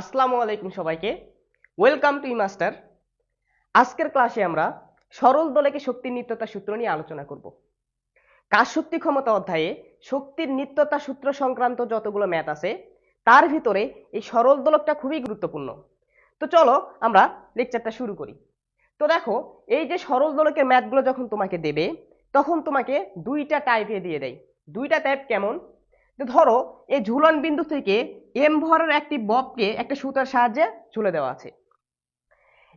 আসসালামু আলাইকুম সবাইকে। ওয়েলকাম টু মাস্টার আজকের ক্লাসে আমরা সরল দোলকে শক্তির নিত্যতা সূত্র নিয়ে আলোচনা করব। কাজ শক্তি ক্ষমতা অধ্যায়ে শক্তির নিত্যতা সূত্র সংক্রান্ত যতগুলো ম্যাথ আছে, তার ভিতরে এই সরল দোলকটা খুবই গুরুত্বপূর্ণ। তো চলো আমরা লেকচারটা শুরু করি। তো দেখো, এই যে সরল দোলকের ম্যাথগুলো যখন তোমাকে দেবে, তখন তোমাকে দুইটা টাইপে দিয়ে দেয়। দুইটা টাইপ কেমন? ধরো, এই ঝুলন বিন্দু থেকে এম ভরের একটি ববকে একটা সুতার সাহায্যে ঝুলে দেওয়া আছে।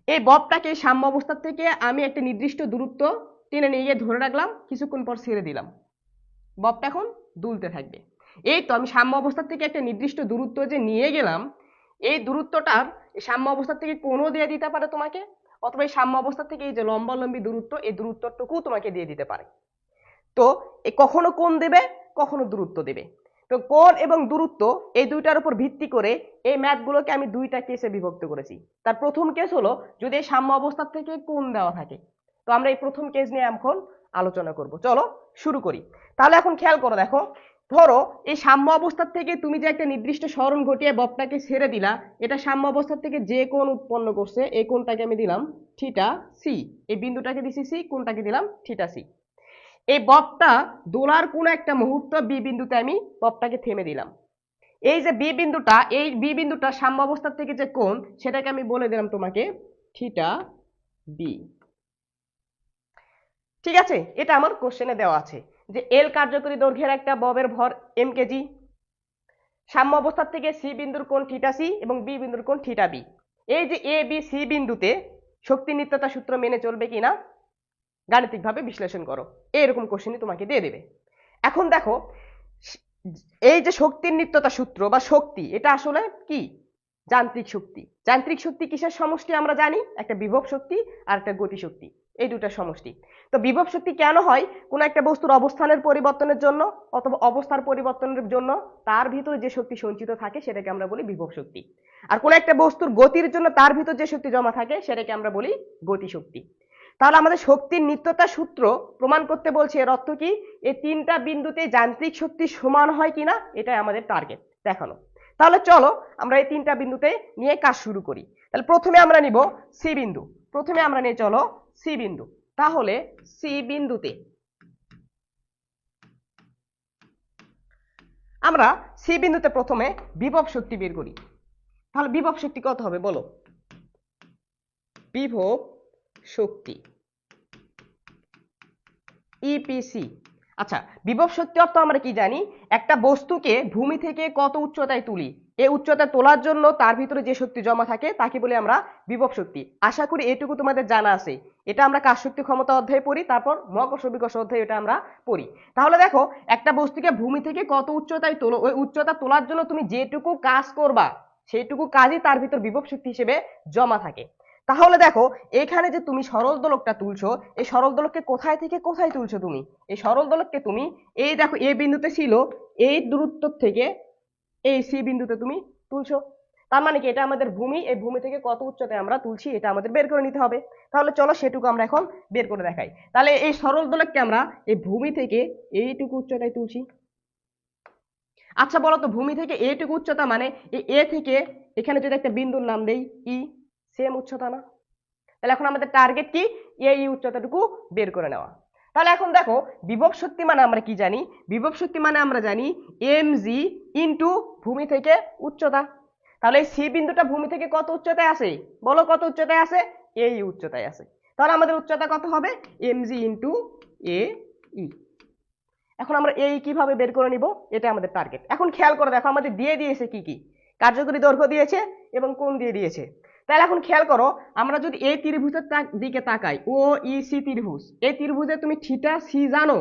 এই ববটাকে সাম্য অবস্থা থেকে আমি একটা নির্দিষ্ট দূরত্ব টেনে নিয়ে গিয়ে ধরে রাখলাম, কিছুক্ষণ পর ছেড়ে দিলাম। ববটা এখন দুলতে থাকবে। এই তো আমি সাম্য অবস্থা থেকে একটা নির্দিষ্ট দূরত্ব যে নিয়ে গেলাম, এই দূরত্বটার সাম্য অবস্থা থেকে কোনো দিয়ে দিতে পারে তোমাকে? অথবা এই সাম্য অবস্থা থেকে এই যে লম্বালম্বী দূরত্ব, এই দূরত্বটুকু তোমাকে দিয়ে দিতে পারে। তো এই কখনো কোন দেবে? কখনো দূরত্ব দেবে। তো কোণ এবং দূরত্ব এই দুইটার উপর ভিত্তি করে এই ম্যাথগুলোকে আমি দুইটা কেসে বিভক্ত করেছি। তার প্রথম কেস হলো, যদি এই সাম্য অবস্থা থেকে কোণ দেওয়া থাকে, তো আমরা এই প্রথম কেস নিয়ে এখন আলোচনা করব। চলো শুরু করি। তাহলে এখন খেয়াল করো, দেখো, ধরো এই সাম্য অবস্থার থেকে তুমি যে একটা নির্দিষ্ট স্মরণ ঘটিয়ে বপটাকে ছেড়ে দিলা, এটা সাম্য অবস্থার থেকে যে কোণ উৎপন্ন করছে, এই কোণটাকে আমি দিলাম থিটা সি এই বিন্দুটাকে দিছি সি কোণটাকে দিলাম থিটা সি এই ববটা দোলার কোনো একটা মুহূর্ত বি বিন্দুতে আমি ববটাকে থেমে দিলাম। এই যে বি বিন্দুটা, এই বি বিন্দুটা সাম্য অবস্থার থেকে যে কোণ, সেটাকে আমি বলে দিলাম তোমাকে থিটা বি। ঠিক আছে? এটা আমার কোশ্চেনে দেওয়া আছে যে এল কার্যকরী দৈর্ঘ্যের একটা ববের ভর এম কেজি সাম্য অবস্থার থেকে সি বিন্দুর কোণ থিটা সি এবং বি বিন্দুর কোণ থিটা বি এই যে এ বি সি বিন্দুতে শক্তি নিত্যতা সূত্র মেনে চলবে কিনা গাণিতিকভাবে বিশ্লেষণ করো। এরকম কোশ্চেনই তোমাকে দিয়ে দেবে। এখন দেখো, এই যে শক্তির নিত্যতা সূত্র বা শক্তি, এটা আসলে কি? যান্ত্রিক শক্তি। যান্ত্রিক শক্তি কিসের সমষ্টি আমরা জানি? একটা বিভব শক্তি আর একটা গতি শক্তি। এই দুটা সমষ্টি। তো বিভব শক্তি কেন হয়? কোনো একটা বস্তুর অবস্থানের পরিবর্তনের জন্য অথবা অবস্থার পরিবর্তনের জন্য তার ভিতরে যে শক্তি সঞ্চিত থাকে, সেটাকে আমরা বলি বিভব শক্তি। আর কোনো একটা বস্তুর গতির জন্য তার ভিতর যে শক্তি জমা থাকে, সেটাকে আমরা বলি গতি শক্তি। তাহলে আমাদের শক্তির নিত্যতা সূত্র প্রমাণ করতে বলছে এর অর্থ কি? এই তিনটা বিন্দুতে যান্ত্রিক শক্তি সমান হয় কিনা? এটাই আমাদের টার্গেট দেখানো। তাহলে চলো আমরা এই তিনটা বিন্দুতে নিয়ে কাজ শুরু করি। তাহলে প্রথমে আমরা নিব সি বিন্দু। প্রথমে আমরা নিয়ে চলো সি বিন্দু। তাহলে সি বিন্দুতে আমরা সি বিন্দুতে প্রথমে বিভব শক্তি বের করি। তাহলে বিভব শক্তি কত হবে বলো? বিভব শক্তি। ইপিসি আচ্ছা বিভব শক্তি অর্থ আমরা কি জানি? একটা বস্তুকে ভূমি থেকে কত উচ্চতায় তুলি? এই উচ্চতায় তোলার জন্য তার ভিতরে যে শক্তি জমা থাকে, তাকে বলে আমরা বিভব শক্তি। আশা করি এটুকু তোমাদের জানা আছে। এটা আমরা কাজ শক্তি ক্ষমতা অধ্যায়ে পড়ি, তারপর মহাকর্ষ বিকর্ষ অধ্যায়ে এটা আমরা পড়ি। তাহলে দেখো, একটা বস্তুকে ভূমি থেকে কত উচ্চতায় তোলো, ওই উচ্চতা তোলার জন্য তুমি যেটুকু কাজ করবা, সেইটুকু কাজই তার ভিতর বিভব শক্তি হিসেবে জমা থাকে। তাহলে দেখো, এখানে যে তুমি সরল দোলকটা তুলছো, এই সরল দোলককে কোথায় থেকে কোথায় তুলছো তুমি? এই সরল দোলককে তুমি, এই দেখো এ বিন্দুতে ছিল, এই দূরত্ব থেকে এই সি বিন্দুতে তুমি তুলছো। তার মানে কি, এটা আমাদের ভূমি, এই ভূমি থেকে কত উচ্চতায় আমরা তুলছি, এটা আমাদের বের করে নিতে হবে। তাহলে চলো সেটুকু আমরা এখন বের করে দেখাই। তাহলে এই সরল দোলককে আমরা এই ভূমি থেকে এইটুকু উচ্চতায় তুলছি। আচ্ছা বলো তো, ভূমি থেকে এইটুকু উচ্চতা মানে এ থেকে এখানে যদি একটা বিন্দুর নাম দেই, ই। সেম উচ্চতা না। তাহলে এখন আমাদের টার্গেট কি? এই উচ্চতাটুকু বের করে নেওয়া। তাহলে এখন দেখো, বিভব শক্তি মানে আমরা কি জানি? বিভব শক্তি মানে আমরা জানি এম জি ইন্টু ভূমি থেকে উচ্চতা। তাহলে এই সি বিন্দুটা ভূমি থেকে কত উচ্চতায় আছে বলো কত উচ্চতায় আছে এই উচ্চতায় আছে তাহলে আমাদের উচ্চতা কত হবে? এম জি ইন্টু এ ই এখন আমরা এই কীভাবে বের করে নিব? এটা আমাদের টার্গেট এখন খেয়াল করে দেখো, আমাদের দিয়ে দিয়েছে কি কি? কার্যকরী দৈর্ঘ্য দিয়েছে এবং কোন দিয়ে দিয়েছে। তাহলে এখন খেয়াল করো, আমরা যদি এই ত্রিভুজের দিকে তাকাই, ও, ই, সি ত্রিভুজ, এই ত্রিভুজে তুমি থিটা, সি জানো।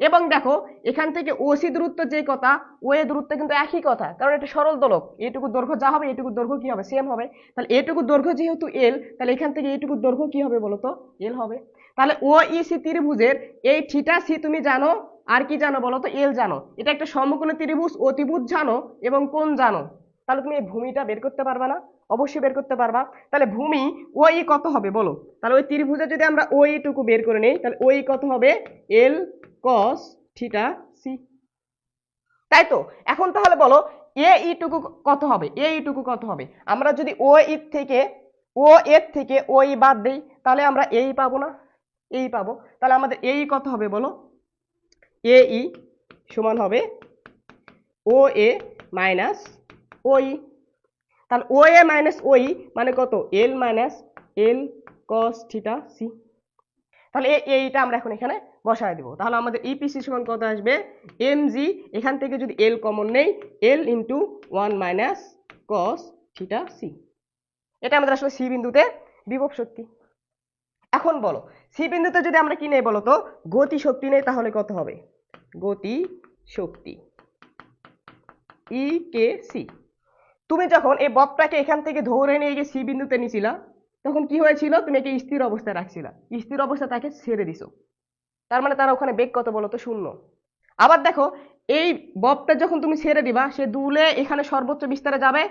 এবং দেখো, এখান থেকে ও, সি দূরত্ব যে কথা, ও, এ দূরত্ব কিন্তু একই কথা, কারণ এটা সরল দোলক। এইটুকু দৈর্ঘ্য যা হবে, এইটুকু দৈর্ঘ্য কি হবে? সেম হবে। তাহলে এইটুকু দৈর্ঘ্য যেহেতু এল তাহলে এখান থেকে এইটুকু দৈর্ঘ্য কি হবে বলো তো এল হবে। তাহলে ও, ই, সি ত্রিভুজের এই থিটা, সি তুমি জানো, আর কি জানো বলো তো এল জানো। এটা একটা সমকোণী ত্রিভুজ, অতিভুজ জানো এবং কোন জানো। তাহলে তুমি এই ভূমিটা বের করতে পারবা না। অবশ্যই বের করতে পারবা। তাহলে ভূমি ওই কত হবে বলো? তাহলে ওই ত্রিভুজে যদি আমরা ওই টুকু বের করে নেই, তাহলে ওই কত হবে? এল কস থিটা সি তাই তো? এখন তাহলে বলো এ ইটুকু কত হবে? এ ইটুকু কত হবে? আমরা যদি ও ই থেকে ও এর থেকে ও ই বাদ দেই, তাহলে আমরা এই পাবো না? এই পাবো। তাহলে আমাদের এই কত হবে বলো? এ ই সমান হবে ও এ মাইনাস ও ই তাহলে ও এ মাইনাস ও ই মানে কত? L minus L cos theta C তাহলে এইটা আমরা এখন এখানে বসায় দিব। তাহলে আমাদের ইপিসি সমান কত আসবে? এম জি এখান থেকে যদি এল কমন নেই L into one minus cos theta C এটা আমাদের আসলে সি বিন্দুতে বিভব শক্তি। এখন বলো সি বিন্দুতে যদি আমরা কি নেই বলো তো? গতি শক্তি নেই, তাহলে কত হবে? গতি শক্তি। ই কে সি তুমি যখন এই ববটাকে এখান থেকে ধরে নিয়ে গিয়ে সি বিন্দুতে নিছিলা, তখন কি হয়েছিল? তুমি একে স্থির অবস্থায় রাখছিলা। স্থির অবস্থা তাকে ছেড়ে দিছো। তার মানে তার ওখানে বেগ কত বলো তো শূন্য। আবার দেখো, এই ববটা যখন তুমি ছেড়ে দিবা, সে দুলে এখানে সর্বোচ্চ বিস্তারে যাবে,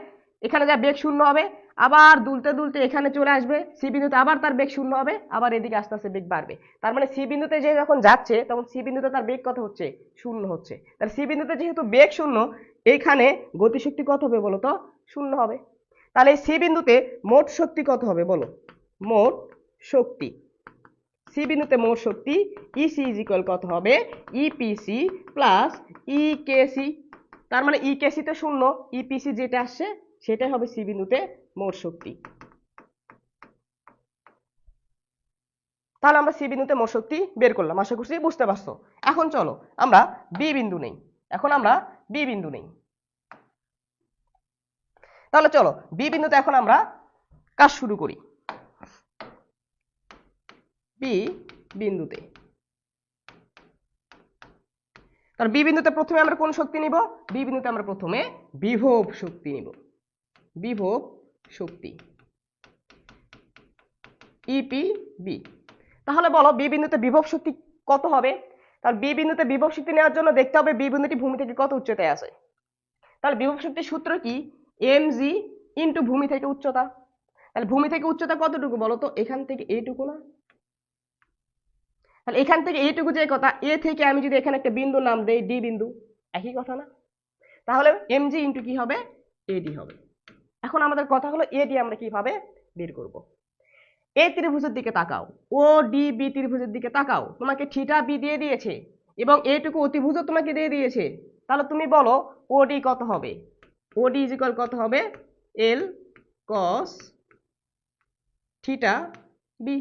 এখানে যা বেগ শূন্য হবে, আবার দুলতে দুলতে এখানে চলে আসবে, সি বিন্দুতে আবার তার বেগ শূন্য হবে, আবার এদিকে আস্তে আস্তে বেগ বাড়বে। তার মানে সি বিন্দুতে যে যখন যাচ্ছে, তখন সি বিন্দুতে তার বেগ কত হচ্ছে? শূন্য হচ্ছে। তাহলে সি বিন্দুতে যেহেতু বেগ শূন্য এইখানে গতিশক্তি কত হবে বলো তো? শূন্য হবে। তাহলে সি বিন্দুতে মোট শক্তি কত হবে বলো? মোট শক্তি। সি বিন্দুতে মোট শক্তি ইসি ইজ ইকুয়াল কত হবে? ইপিসি প্লাস ইকেসি তার মানে ইকেসি তো শূন্য ইপিসি যেটা আসছে সেটাই হবে সি বিন্দুতে মোট শক্তি। তাহলে আমরা সি বিন্দুতে মোট শক্তি বের করলাম, আশা করছি বুঝতে পারছ। এখন চলো, আমরা বি বিন্দু নেই। এখন আমরা বি বিন্দু নেই। তাহলে চলো বি বিন্দুতে এখন আমরা কাজ শুরু করি। বি বিন্দুতে। তাহলে বি বিন্দুতে প্রথমে আমরা কোন শক্তি নিব? বি বিন্দুতে আমরা প্রথমে বিভব শক্তি নিব। বিভব শক্তি। ইপি বি তাহলে বলো বি বিন্দুতে বিভব শক্তি কত হবে? তাহলে বি বিন্দুতে বিভব শক্তি নেওয়ার জন্য দেখতে হবে বি বিন্দুটি ভূমি থেকে কত উচ্চতায় আছে। তাহলে বিভব শক্তির সূত্র কি? এম জি ইন্টু ভূমি থেকে উচ্চতা। তাহলে ভূমি থেকে উচ্চতা কতটুকু বলো তো? এখান থেকে এইটুকু না? তাহলে এখান থেকে এইটুকু যে কথা, এ থেকে আমি যদি এখানে একটা বিন্দু নাম দেই, ডি বিন্দু, একই কথা না? তাহলে এম জি ইন্টু কি হবে? এডি হবে। এখন আমাদের কথা হলো এডি আমরা কীভাবে বের করব? এ ত্রিভুজের দিকে তাকাও। ও ডি বি ত্রিভুজের দিকে তাকাও। তোমাকে থিটা বি দিয়ে দিয়েছে এবং এইটুকু অতিভুজও তোমাকে দিয়ে দিয়েছে। তাহলে তুমি বলো ওডি কত হবে? ওডি ইজ ইকুয়াল কত হবে? এল কস থিটা বি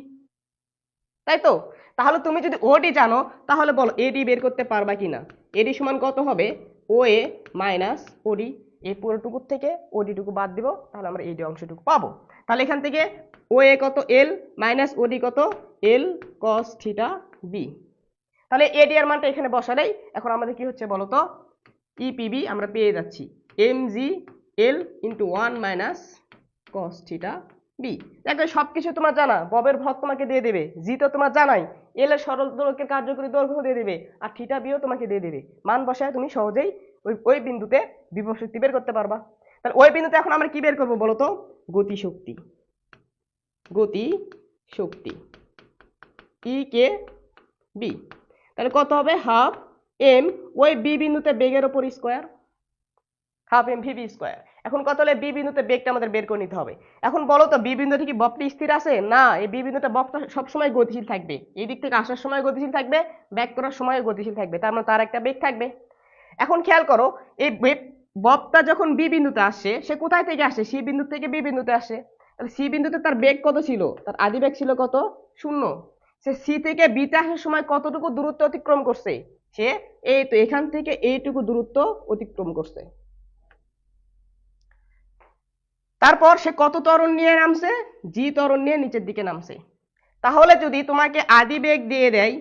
তাই তো? তাহলে তুমি যদি ওডি জানো, তাহলে বলো এডি বের করতে পারবা কি কিনা এডি সমান কত হবে? ও এ মাইনাস ওডি এই পুরোটুকুর থেকে ওডিটুকু বাদ দিব, তাহলে আমরা এডি অংশটুকু পাবো। তাহলে এখান থেকে ও এ কত এল মাইনাস ওডি কত এল কস থিটা বি তাহলে এডি মানটা এখানে বসালেই এখন আমাদের কি হচ্ছে বলতো? ইপিবি আমরা পেয়ে যাচ্ছি। M G L into one minus cos theta B দেখো সব কিছু তোমার জানা। ববের ভর তোমাকে দিয়ে দেবে। জি তো তোমার জানাই। এল এর সরল দৈর্ঘ্যের কার্যকরী দৈর্ঘ্য দিয়ে দেবে। আর থিটা বিও তোমাকে দিয়ে দেবে। মান বসায় তুমি সহজেই ওই ওই বিন্দুতে বিভব শক্তি বের করতে পারবা। তাহলে ওই বিন্দুতে এখন আমরা কি বের করব বলো তো গতি শক্তি গতি শক্তি। ই কে বি তাহলে কত হবে? হাফ এম ওই বি বিন্দুতে বেগের ওপর square half M V B square এখন কত হলে বি বিন্দুতে বেগটা আমাদের বের করে নিতে হবে? এখন বলো তো বি বিন্দুতে কি বপটি স্থির আছে? না, এই বি বিন্দুতে বপটা সবসময় গতিশীল থাকবে। এই দিক থেকে আসার সময় গতিশীল থাকবে ব্যাক করার সময় গতিশীল থাকবে। তার মানে তার একটা বেগ থাকবে। এখন খেয়াল করো, এই বপটা যখন বি বিন্দুতে আসে, সে কোথায় থেকে আসে? সি বিন্দু থেকে বি বিন্দুতে আসে। তাহলে সি বিন্দুতে তার বেগ কত ছিল? তার আদি বেগ ছিল কত? শূন্য। সে সি থেকে বিতে আসার সময় কতটুকু দূরত্ব অতিক্রম করছে? সে এই তো এখান থেকে এইটুকু দূরত্ব অতিক্রম করছে। তারপর সে কত ত্বরণ নিয়ে নামছে? জি ত্বরণ নিয়ে নিচের দিকে নামছে। তাহলে যদি তোমাকে আদি বেগ দিয়ে দেয়,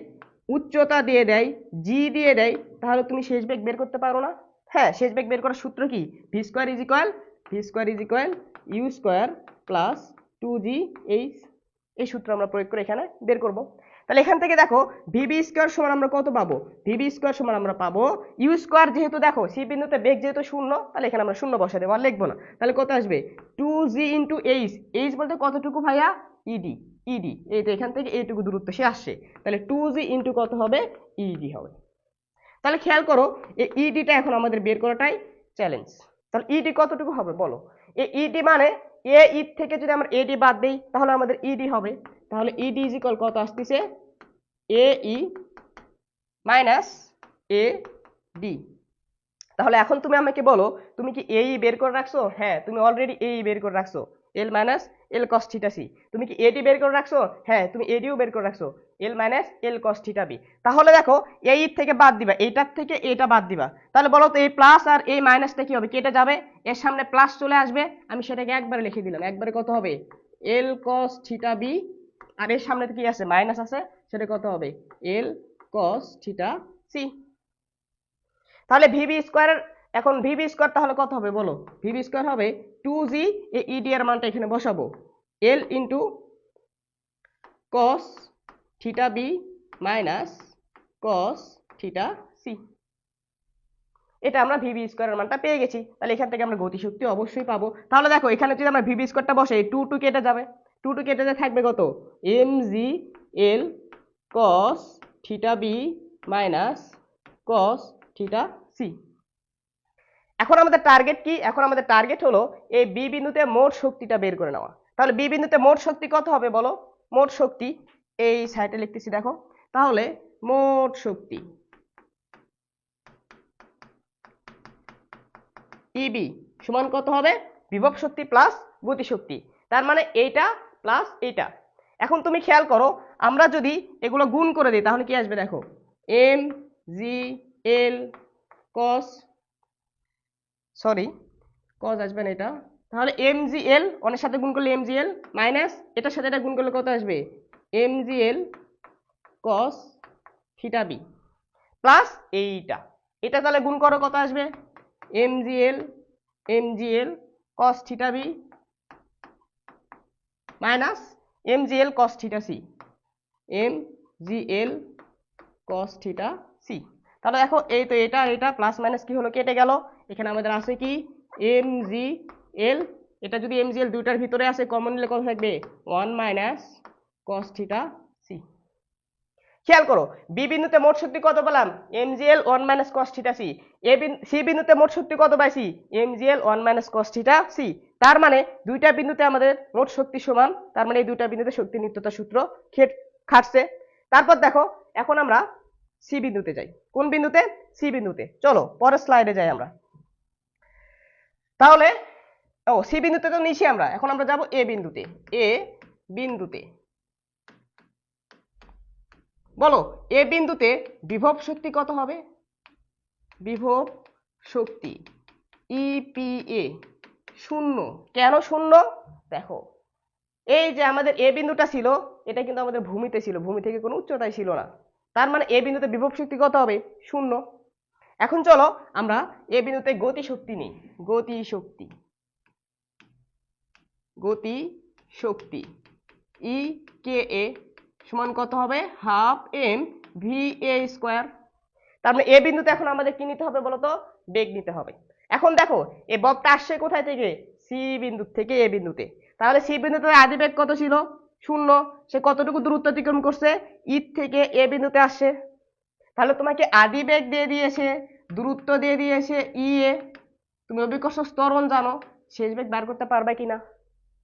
উচ্চতা দিয়ে দেয়, জি দিয়ে দেয়, তাহলে তুমি শেষ বেগ বের করতে পারো না। হ্যাঁ শেষ বেগ বের করার সূত্র কি? V square is equal, V square is equal, U square plus two G H এই সূত্র আমরা প্রয়োগ করে এখানে বের করব। তাহলে এখান থেকে দেখো ভিবি স্কোয়ার সমান আমরা কত পাবো? ভিবি স্কোয়ার সমান আমরা পাবো ইউ স্কোয়ার যেহেতু দেখো সি বিন্দুতে বেগ যেহেতু শূন্য, তাহলে এখানে আমরা শূন্য বসা দেবো আর লিখব না। তাহলে কত আসবে? Two G into H H বলতে কতটুকু ভাইয়া? ইডি ইডি এই তো এখান থেকে এইটুকু দূরত্ব সে আসছে। তাহলে টু জি ইন্টু কত হবে? ইডি হবে। তাহলে খেয়াল করো, এই ইডিটা এখন আমাদের বের করাটাই চ্যালেঞ্জ তাহলে ইডি কতটুকু হবে বলো? এই ইডি মানে এ ই থেকে যদি আমরা এডি বাদ দিই, তাহলে আমাদের ইডি হবে। তাহলে ইডি ইজ ইকুয়াল কত আসতেছে? এ ই মাইনাস এ ডি তাহলে এখন তুমি আমাকে বলো, তুমি কি এই বের করে রাখছো? হ্যাঁ তুমি অলরেডি এই বের করে রাখছো। L minus L cos theta C তুমি কি এডি বের করে রাখছো? হ্যাঁ তুমি এডিও বের করে রাখছো। L minus L cos theta B তাহলে দেখো, এই থেকে বাদ দিবা, এইটার থেকে এটা বাদ দিবা। তাহলে বলো তো, এই প্লাস আর এই মাইনাসটা কি হবে? কেটে যাবে? এর সামনে প্লাস চলে আসবে। আমি সেটাকে একবারে লিখে দিলাম। একবারে কত হবে? এল কস থিটা বি আর এর সামনে কি আছে? মাইনাস আছে। সেটা কত হবে? এল কস থিটা সি তাহলে ভিবি স্কোয়ার এখন ভিবি স্কোয়ার তাহলে কত হবে? বলো। ভিবি স্কোয়ার হবে টু জি এই ইডি এর মানটা এখানে বসাবো। L into cos theta B minus cos theta C এটা আমরা ভিবি স্কোয়ারের মানটা পেয়ে গেছি। তাহলে এখান থেকে আমরা গতিশক্তি অবশ্যই পাবো। তাহলে দেখো, এখানে যদি আমরা ভিবি স্কোয়ারটা বসে টু টু কেটে যাবে। টু টু কেটে যায় থাকবে কত? M G L cos theta B minus cos theta C এখন আমাদের টার্গেট কি? এখন আমাদের টার্গেট হলো এই বি বিন্দুতে মোট শক্তিটা বের করে নেওয়া। তাহলে বি বিন্দুতে মোট শক্তি কত হবে বলো? মোট শক্তি, এই সাইডে লিখতেছি দেখো। তাহলে মোট শক্তি ইবি সমান কত হবে? বিভব শক্তি প্লাস গতি শক্তি। তার মানে এইটা প্লাস এইটা। এখন তুমি খেয়াল করো, আমরা যদি এগুলো গুণ করে দিই, তাহলে কি আসবে দেখো? M G L cos sorry cos আসবে না এটা। তাহলে এম জি এল অনেক সাথে গুণ করলে এম জি এল মাইনাস এটার সাথে এটা গুণ করলে কত আসবে? M G L cos theta B plus এইটা। এটা তাহলে গুণ করো কত আসবে? M G L M G L cos theta B minus M G L cos theta C M G L cos theta C তাহলে দেখো এই তো এটা এটা প্লাস মাইনাস কি হলো, কেটে গেল। এখানে আমাদের আছে কি? এম জি এল এটা যদি এম জি এল দুইটার ভিতরে আছে কমন কত থাকবে? One minus cos theta C খেয়াল করো বি বিন্দুতে মোট শক্তি কত পেলাম? M G L one minus cos theta C A C বিন্দুতে মোট শক্তি কত পাইছি? M G L one minus cos theta C তার মানে দুইটা বিন্দুতে আমাদের মোট শক্তি সমান, তার মানে এই দুইটা বিন্দুতে শক্তি নিত্যতা সূত্র খেট খাটছে। তারপর দেখো, এখন আমরা সি বিন্দুতে যাই। কোন বিন্দুতে? সি বিন্দুতে। চলো, পরের স্লাইডে যাই আমরা। তাহলে, ও, সি বিন্দুতে তো নিছি আমরা। এখন আমরা যাব এ বিন্দুতে। এ বিন্দুতে। বলো, এ বিন্দুতে বিভব শক্তি কত হবে? বিভব শক্তি ইপিএ শূন্য। কেন শূন্য? দেখো, এই যে আমাদের এ বিন্দুটা ছিল, এটা কিন্তু আমাদের ভূমিতে ছিল। ভূমি থেকে কোনো উচ্চতায় ছিল না। তার মানে এ বিন্দুতে বিভব শক্তি কত হবে? শূন্য। এখন চলো আমরা এ বিন্দুতে গতি শক্তি নিই। গতি শক্তি গতি শক্তি ই কে এ সমান কত হবে? Half M V A square. তার মানে এ বিন্দুতে এখন আমাদের কি নিতে হবে বলতো? বেগ নিতে হবে। এখন দেখো, এ ববটা আসছে কোথায় থেকে? সি বিন্দু থেকে এ বিন্দুতে। তাহলে সি বিন্দুতে আদি বেগ কত ছিল? শূন্য। সে কতটুকু দূরত্ব অতিক্রম করছে? ই থেকে এ বিন্দুতে আসছে। তাহলে তোমাকে আদি বেগ দিয়ে দিয়েছে, দূরত্ব দিয়ে দিয়েছে, ই এ। তুমি অভিকর্ষ স্তরণ জানো, শেষ বেগ বার করতে পারবে কি না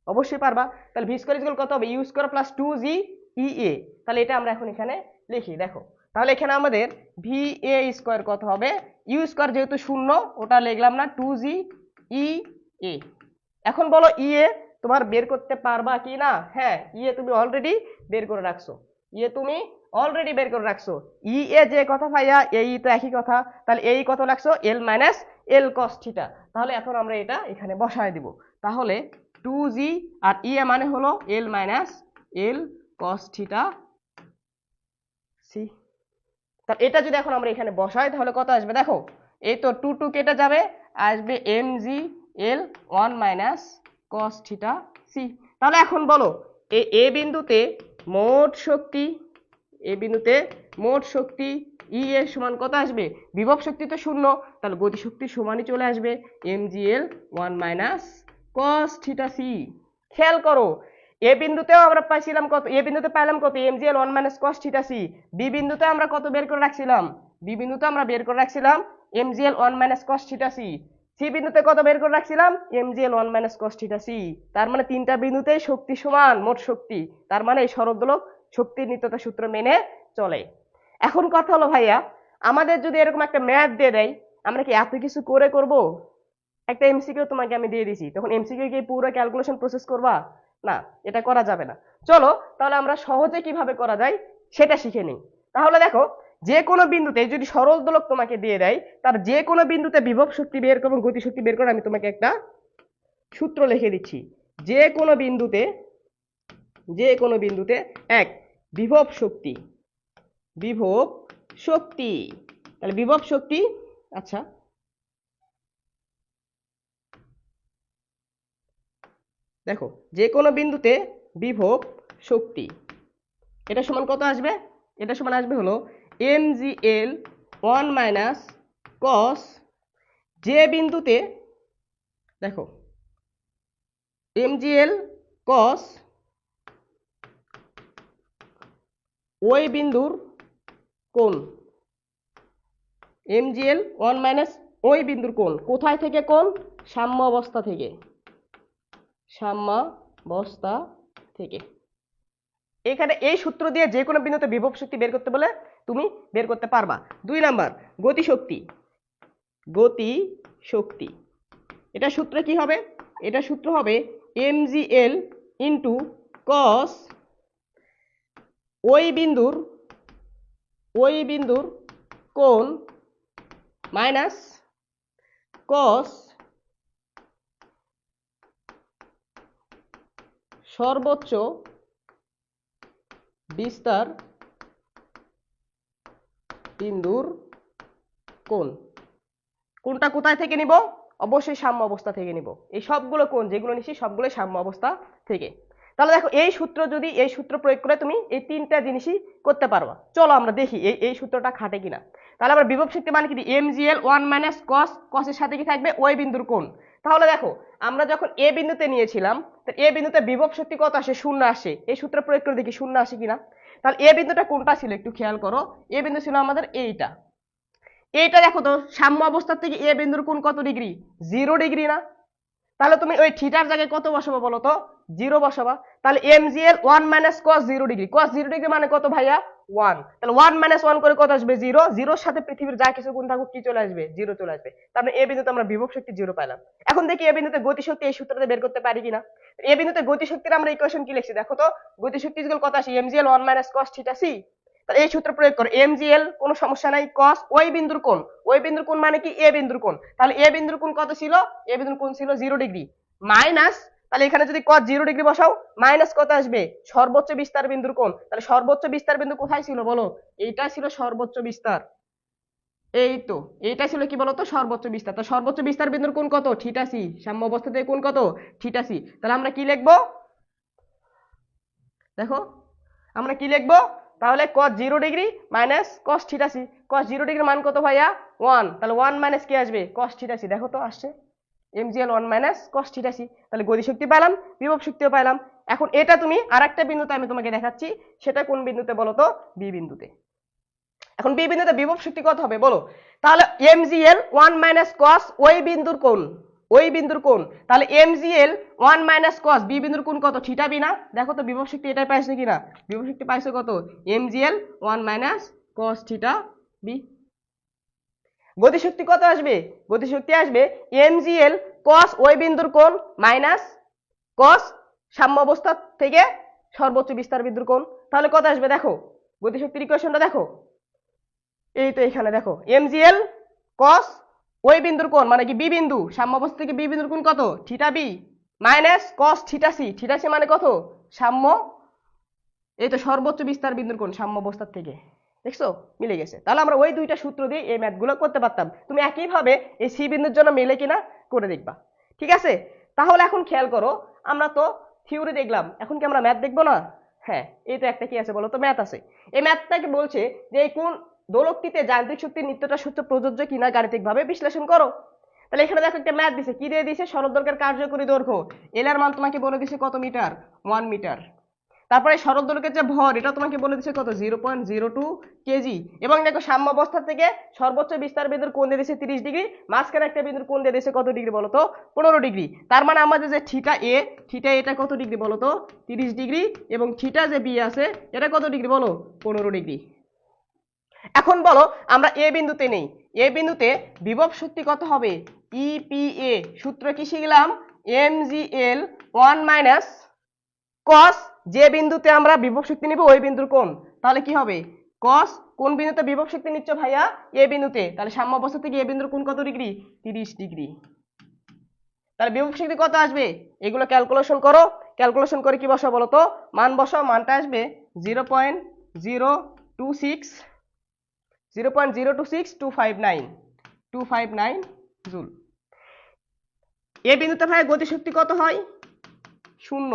অবশ্যই পারবা। তাহলে ভি স্কোয়ার ইকুয়াল কত হবে? U square plus two G E A তাহলে এটা আমরা এখন এখানে লিখি, দেখো। তাহলে এখানে আমাদের ভি এ স্কোয়ার কত হবে? ইউ স্কোয়ার যেহেতু শূন্য, ওটা লিখলাম না টু জি ই এ এখন বলো ই এ তোমার বের করতে পারবা কি না হ্যাঁ ই এ তুমি অলরেডি বের করে রাখছো। ইয়ে তুমি অলরেডি বের করে রাখছো। ই এ যে কথা ভাইয়া এই তো একই কথা। তাহলে এই কত রাখছো? L minus L cos theta তাহলে এখন আমরা এটা এখানে বসায় দিব। তাহলে two G R E A মানে হলো L minus L cos theta C তাহলে এটা যদি এখন আমরা এখানে বসাই, তাহলে কত আসবে? দেখো, এই তো টু টু কেটে যাবে, আসবে M G L one minus cos theta C তাহলে এখন বলো এ বিন্দুতে মোট শক্তি এ বিন্দুতে মোট শক্তি ই এর সমান কত আসবে? বিভব শক্তি তো শূন্য, তাহলে গতি শক্তি সমানই চলে আসবে। M G L one minus cos theta C খেয়াল করো, এ বিন্দুতেও আমরা পাইছিলাম কত, এ বিন্দুতে পাইলাম কত? M G L one minus cos theta C B বিন্দুতে আমরা কত বের করে রাখছিলাম? বি বিন্দুতে আমরা বের করে রাখছিলাম M G L one minus cos theta C C বিন্দুতে কত বের করে রাখছিলাম? M G L one minus cos theta C তার মানে তিনটা বিন্দুতেই শক্তি সমান, মোট শক্তি। তার মানে এই সরল দোলক শক্তির নিত্যতা সূত্র মেনে চলে। এখন কথা হলো, ভাইয়া, আমাদের যদি এরকম একটা ম্যাথ দিয়ে দেয়, আমরা কি এত কিছু করে করব? একটা এমসিকিউ তোমাকে আমি দিয়ে দিছি। তখন এমসিকিউ কি পুরো ক্যালকুলেশন প্রসেস করবা? না, এটা করা যাবে না। চলো, তাহলে আমরা সহজে কীভাবে করা যায়, সেটা শিখে নিই। তাহলে দেখো, যে কোনো বিন্দুতে যদি সরল দোলক তোমাকে দিয়ে দেয়, তার যে কোনো বিন্দুতে বিভব শক্তি বের করো এবং গতি শক্তি বের করে, আমি তোমাকে একটা সূত্র লিখে দিচ্ছি। যে কোনো বিন্দুতে, যে কোনো বিন্দুতে এক বিভব শক্তি। বিভব শক্তি। তাহলে বিভব শক্তি আচ্ছা। দেখো যে কোনো বিন্দুতে বিভব শক্তি। এটা সমান কত আসবে? এটা সমান আসবে হলো M G L one minus cos যে বিন্দুতে, দেখো এম জি এল কস ওই বিন্দুর কোণ? M G L one minus ওই বিন্দুর কোণ। কোথায় থেকে কোণ? সাম্য অবস্থা থেকে। সাম্যাবস্থা থেকে। এখানে এই সূত্র দিয়ে যে কোনো বিন্দুতে বিভব শক্তি বের করতে বলে তুমি বের করতে পারবা। দুই নাম্বার, গতি শক্তি। গতি শক্তি। এটা সূত্র কি হবে? এটা সূত্র হবে এম জি এল ইন্টু কস ওই বিন্দুর ওই বিন্দুর কোণ মাইনাস কস সর্বোচ্চ বিস্তার বিন্দুর কোণ। কোনটা কোথায় থেকে নিব? অবশ্যই সাম্য অবস্থা থেকে নিব। এই সবগুলো কোণ, যেগুলো নিচ্ছি সবগুলো সাম্য অবস্থা থেকে। তাহলে দেখো, এই সূত্র যদি, এই সূত্র প্রয়োগ করে তুমি এই তিনটা জিনিসই করতে পারবা। চলো আমরা দেখি এই এই সূত্রটা খাটে কিনা। তাহলে আমরা বিভব শক্তি মানে কি? M G L one minus cos কসের সাথে কি থাকবে? ওই বিন্দুর কোণ। তাহলে দেখো, আমরা যখন এ বিন্দুতে নিয়েছিলাম, তো এ বিন্দুতে বিভব শক্তি কত আসে? শূন্য আসে। এই সূত্র প্রয়োগ করে দেখি শূন্য আসে কিনা। তাহলে এ বিন্দুটা কোনটা ছিল একটু খেয়াল করো। এ বিন্দু ছিল আমাদের এইটা। এইটা দেখো তো, সাম্য অবস্থার থেকে এ বিন্দুর কোণ কত ডিগ্রি? জিরো ডিগ্রি না? তাহলে তুমি ওই থিটার জায়গায় কত বসাবো বলো তো? জিরো বসাবা। তাহলে M G L one minus cos zero degree cos zero degree মানে কত ভাইয়া? ওয়ান তাহলে ওয়ান মাইনাস ওয়ান করে কত আসবে? জিরো জিরোর সাথে পৃথিবীর যা কিছু গুণ থাকুক, কি চলে আসবে? জিরো চলে আসবে। তারপরে এ বিন্দুতে আমরা বিভব শক্তি জিরো পাইলাম। এখন দেখি এ বিন্দুতে গতি শক্তি এই সূত্রতে বের করতে পারি কিনা। এ বিন্দুতে গতি শক্তির আমরা ইকুয়েশন কি লিখছি? দেখো তো গতি শক্তি যেগুলো কত আসে? M G L one minus cos theta C তাহলে এই সূত্র প্রয়োগ করো। এম জি এল কোনো সমস্যা নাই কস ওই বিন্দুর কোণ। ওই বিন্দুর কোণ মানে কি? এ বিন্দুর কোণ। তাহলে এ বিন্দুর কোণ কত ছিল? এ বিন্দুর কোণ ছিল জিরো ডিগ্রি মাইনাস তাহলে এখানে যদি কস জিরো ডিগ্রি বসাও মাইনাস কত আসবে? সর্বোচ্চ বিস্তার বিন্দুর কোণ। তাহলে সর্বোচ্চ বিস্তার বিন্দু কোথায় ছিল বলো? এইটা ছিল সর্বোচ্চ বিস্তার। এই তো, এইটা ছিল কি বলতো? সর্বোচ্চ বিস্তার। তো সর্বোচ্চ বিস্তার বিন্দুর কোণ কত? থিটাসি সাম্য অবস্থা থেকে কোণ কত? থিটাসি তাহলে আমরা কি লিখব? দেখো, আমরা কি লিখব? তাহলে cos zero degree minus cos theta C cos zero degree মান কত ভাইয়া? ওয়ান তাহলে ওয়ান মাইনাস কি আসবে? cos থিটাসি দেখো তো আসছে। MGL one minus cos theta C তাহলে গতি শক্তি পেলাম বিভব শক্তিও পেলাম এখন এটা তুমি আরেকটা বিন্দুতে আমি তোমাকে দেখাচ্ছি, সেটা কোন বিন্দুতে বলো তো বি বিন্দুতে। এখন বি বিন্দুতে বিভব শক্তি কত হবে? বলো। তাহলে এমজিএল ওয়ান মাইনাস কস ওই বিন্দুর কোণ, ওই বিন্দুর কোণ। তাহলে MGL one minus cos B বিন্দুর কোণ কত? থিটা বি না? দেখো তো বিভব শক্তি এটাই পাইছে কিনা? বিভব শক্তি পাইছে কত? MGL one minus cos theta B গতিশক্তি কত আসবে? গতিশক্তি আসবে এম জি এল কস ওই বিন্দুর কোণ মাইনাস কস সাম্য অবস্থা থেকে সর্বোচ্চ বিস্তার বিন্দুর কোণ। তাহলে কত আসবে দেখো? গতিশক্তির ইকুয়েশনটা দেখো। এই তো এখানে দেখো। এমজিএল কস ওই বিন্দুর কোণ মানে কি বি বিন্দু। সাম্য অবস্থা থেকে বি বিন্দুর কোণ কত? Theta B minus cos theta C theta C মানে কত? সাম্য। এই তো সর্বোচ্চ বিস্তার বিন্দুর কোণ সাম্য অবস্থার থেকে। দেখছ? মিলে গেছে। তাহলে আমরা ওই দুইটা সূত্র দিয়ে এই ম্যাথগুলো করতে পারতাম। তুমি একইভাবে এই সি বিন্দুর জন্য মিলে কিনা করে দেখবা। ঠিক আছে? তাহলে এখন খেয়াল করো, আমরা তো থিওরি দেখলাম। এখন কি আমরা ম্যাথ দেখব না? হ্যাঁ এই তো একটা কি আছে বলো তো? ম্যাথ আছে। এই ম্যাথটাকে বলছে যে এই কোন দোলকটিতে যান্ত্রিক শক্তির নিত্যটা সূত্র প্রযোজ্য কিনা গাণিতিকভাবে বিশ্লেষণ করো। তাহলে এখানে দেখো একটা ম্যাথ দিছে। কি দিয়ে দিছে? সরল দৈর্ঘ্যের কার্যকরী দৈর্ঘ্য। এল এর মান তোমাকে বলে দিছে কত মিটার? ওয়ান মিটার তারপরে সরল দোলকের যে ভর, এটা তোমাকে বলে দিচ্ছে কত? Zero point zero two kg এবং দেখো সাম্য অবস্থা থেকে সর্বোচ্চ বিস্তার বিন্দুর কোন দিয়ে দিয়েছে তিরিশ ডিগ্রি, মাঝখানে একটা বিন্দুর কোন দিয়ে দিয়েছে কত ডিগ্রি বলো তো পনেরো ডিগ্রি। তার মানে আমাদের যে থিটা এ থিটা এটা কত ডিগ্রি বলো তো তিরিশ ডিগ্রি। এবং থিটা যে বি আছে, এটা কত ডিগ্রি বলো? পনেরো ডিগ্রি। এখন বলো, আমরা এ বিন্দুতে নেই। এ বিন্দুতে বিভব শক্তি কত হবে? ইপিএ সূত্র কি শিখলাম? M G L one minus cos যে বিন্দুতে আমরা বিভব শক্তি নিব, ওই বিন্দুর কোণ। তাহলে কি হবে? কস কোন বিন্দুতে বিভব শক্তি নিচ্ছ ভাইয়া? এ বিন্দুতে। তাহলে সাম্য অবস্থা থেকে এ বিন্দুর কোণ কত ডিগ্রি? তিরিশ ডিগ্রি। তাহলে বিভব শক্তি কত আসবে? এগুলো ক্যালকুলেশন করো। ক্যালকুলেশন করে কি বসাও বলো তো মান বসাও, মানটা আসবে zero point zero two six zero point zero two six two five nine two five nine joule A বিন্দুতে ভাই গতিশক্তি কত হয়? শূন্য।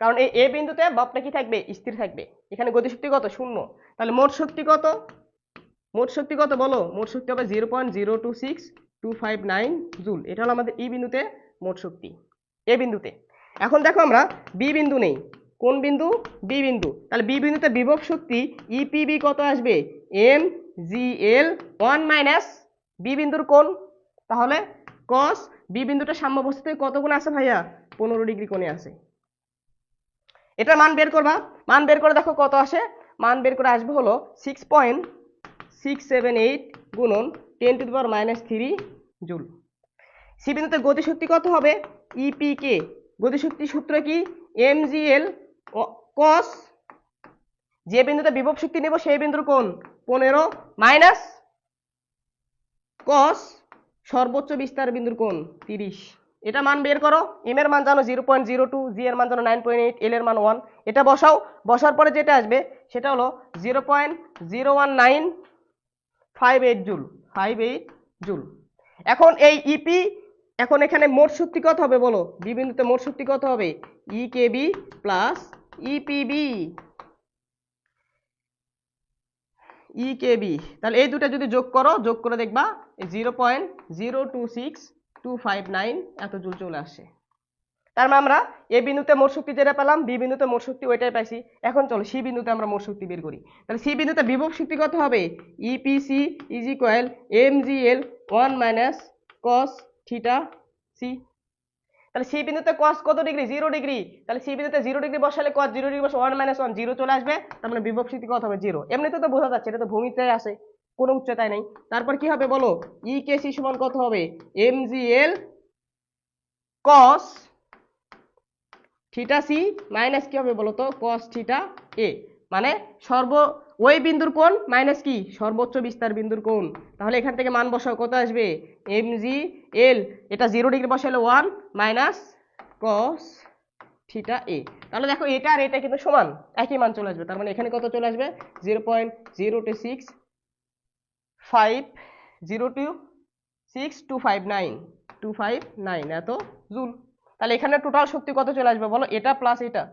কারণ এই এ বিন্দুতে বাপটা কি থাকবে? স্থির থাকবে। এখানে গতিশক্তি কত? শূন্য। তাহলে মোট শক্তি কত? মোট শক্তি কত বলো? মোট শক্তি হবে zero point zero two six two five nine joule এটা হলো আমাদের ই বিন্দুতে মোট শক্তি। এ বিন্দুতে। এখন দেখো আমরা বি বিন্দু নেই। কোন বিন্দু? বি বিন্দু। তাহলে বি বিন্দুতে বিভব শক্তি ইপিবি কত আসবে? M G L one minus B বিন্দুর কোণ। তাহলে কস বি বিন্দুটা সাম্য অবস্থাতে কত গুণ আছে ভাইয়া? পনেরো ডিগ্রি কোণে আছে। এটা মান বের করবা। মান বের করে দেখো কত আসে? মান বের করে আসবে হলো six point six seven eight গুণন ten to the power minus three joule C বিন্দুতে গতিশক্তি কত হবে? ইপিকে গতিশক্তি সূত্র কি? এম জি এল কস যে বিন্দুতে বিভব শক্তি নেব সেই বিন্দুর কোণ পনেরো মাইনাস কস সর্বোচ্চ বিস্তার বিন্দুর কোণ তিরিশ। এটা মান বের করো। এম এর মান জানো zero point zero two G এর মান জানো নাইন পয়েন্ট এইট এল এর মান ওয়ান এটা বসাও। বসার পরে যেটা আসবে, সেটা হলো zero point zero one nine five eight joule. Five eight joule. এখন এই ইপি এখন এখানে মোট শক্তি কত হবে বলো? বি বিন্দুতে মোট শক্তি কত হবে? ই কেবি প্লাস ইপিবি ই কেবি তাহলে এই দুটা যদি যোগ করো, যোগ করে দেখবা zero point zero two six two five nine এত জুল চলে আসে। তার মানে আমরা এ বিন্দুতে মোট শক্তি যেটা পেলাম, বি বিন্দুতে মোট শক্তি ওইটাই পাইছি। এখন চলো সি বিন্দুতে আমরা মোট শক্তি বের করি। তাহলে সি বিন্দুতে বিভব শক্তি কত হবে? EPC is equal M G L one minus cos theta C তাহলে সি বিন্দুতে কস কত ডিগ্রি? Zero degree. তাহলে সি বিন্দুতে জিরো ডিগ্রি বসালে কস জিরো ডিগ্রি বসে ওয়ান মাইনাস ওয়ান জিরো চলে আসবে। তার মানে বিভব শক্তি কত হবে? জিরো এমনিতে তো বোঝা যাচ্ছে, এটা তো ভূমিতে আসে। কোনো উচ্চতায় নেই। তারপর কি হবে বলো? ই কে সি সমান কত হবে? M G L cos theta C minus কি হবে বলো তো? কস থিটা এ মানে সর্ব, ওই বিন্দুর কোণ মাইনাস কি? সর্বোচ্চ বিস্তার বিন্দুর কোণ। তাহলে এখান থেকে মান বসাও, কত আসবে? এম জি এল এটা জিরো ডিগ্রি বসালে one minus cos theta A তাহলে দেখো এটা আর এটা কিন্তু সমান। একই মান চলে আসবে। তার মানে এখানে কত চলে আসবে? Zero point zero two six five zero two six two five nine two five nine এত জুল। তাহলে এখানে টোটাল শক্তি কত চলে আসবে বলো? এটা প্লাস এটা।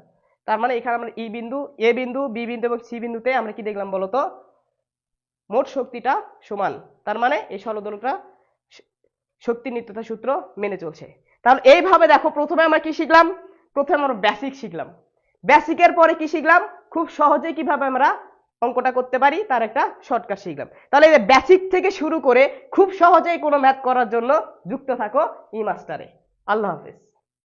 তার মানে এখানে আমরা ই বিন্দু, এ বিন্দু, বি বিন্দু এবং সি বিন্দুতে আমরা কি দেখলাম বলো তো মোট শক্তিটা সমান। তার মানে এই সরলদোলকটা শক্তি নিত্যতা সূত্র মেনে চলছে। তাহলে এইভাবে দেখো, প্রথমে আমরা কি শিখলাম? প্রথমে আমরা বেসিক শিখলাম। বেসিকের পরে কি শিখলাম? খুব সহজে কীভাবে আমরা অঙ্কটা করতে পারি, তার একটা শর্টকাট শিখলাম। তাহলে এই বেসিক থেকে শুরু করে খুব সহজেই কোনো ম্যাথ করার জন্য যুক্ত থাকো ই মাস্টারে আল্লাহ হাফেজ।